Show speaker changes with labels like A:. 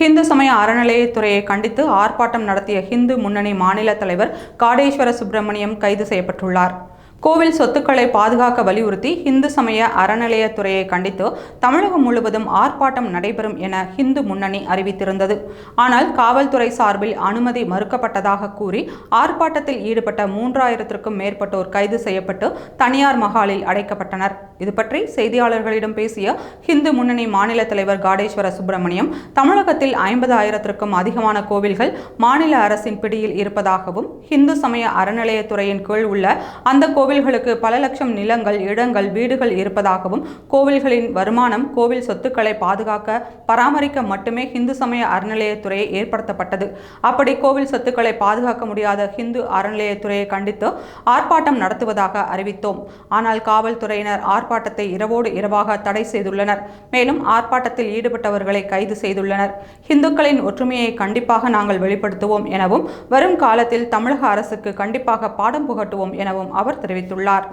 A: ஹிந்து சமய அறநிலையத்துறையை கண்டித்து ஆர்ப்பாட்டம் நடத்திய ஹிந்து முன்னணி மாநில தலைவர் காடேஸ்வர சுப்பிரமணியம் கைது செய்யப்பட்டுள்ளார். கோவில் சொத்துக்களை பாதுகாக்க வலியுறுத்தி இந்து சமய அறநிலையத்துறையை கண்டித்து தமிழகம் முழுவதும் ஆர்ப்பாட்டம் நடைபெறும் என ஹிந்து முன்னணி அறிவித்திருந்தது. ஆனால் காவல்துறை சார்பில் அனுமதி மறுக்கப்பட்டதாக கூறி ஆர்ப்பாட்டத்தில் ஈடுபட்ட மூன்றாயிரத்திற்கும் மேற்பட்டோர் கைது செய்யப்பட்டு தனியார் மகாலில் அடைக்கப்பட்டனர். இது பற்றி செய்தியாளர்களிடம் பேசிய ஹிந்து முன்னணி மாநில தலைவர் காடேஸ்வர சுப்பிரமணியம் தமிழகத்தில் ஐம்பது ஆயிரத்திற்கும் அதிகமான கோவில்கள் மாநில அரசின் பிடியில் இருப்பதாகவும் இந்து சமய அறநிலையத்துறையின் கீழ் உள்ள அந்த கோவில் கோவில்களுக்கு பல லட்சம் நிலங்கள் இடங்கள் வீடுகள் இருப்பதாகவும் கோவில்களின் வருமானம் கோவில் சொத்துக்களை பாதுகாக்க பராமரிக்க மட்டுமே இந்து சமய அறநிலையத்துறை ஏற்படுத்தப்பட்டது. அப்படி கோவில் சொத்துக்களை பாதுகாக்க முடியாத ஹிந்து அறநிலையத்துறையை கண்டித்து ஆர்ப்பாட்டம் நடத்துவதாக அறிவித்தோம். ஆனால் காவல்துறையினர் ஆர்ப்பாட்டத்தை இரவோடு இரவாக தடை செய்துள்ளனர். மேலும் ஆர்ப்பாட்டத்தில் ஈடுபட்டவர்களை கைது செய்துள்ளனர். இந்துக்களின் ஒற்றுமையை கண்டிப்பாக நாங்கள் வெளிப்படுத்துவோம் எனவும் வரும் காலத்தில் தமிழக அரசுக்கு கண்டிப்பாக பாடம் புகட்டுவோம் எனவும் அவர் தெரிவித்துள்ளார்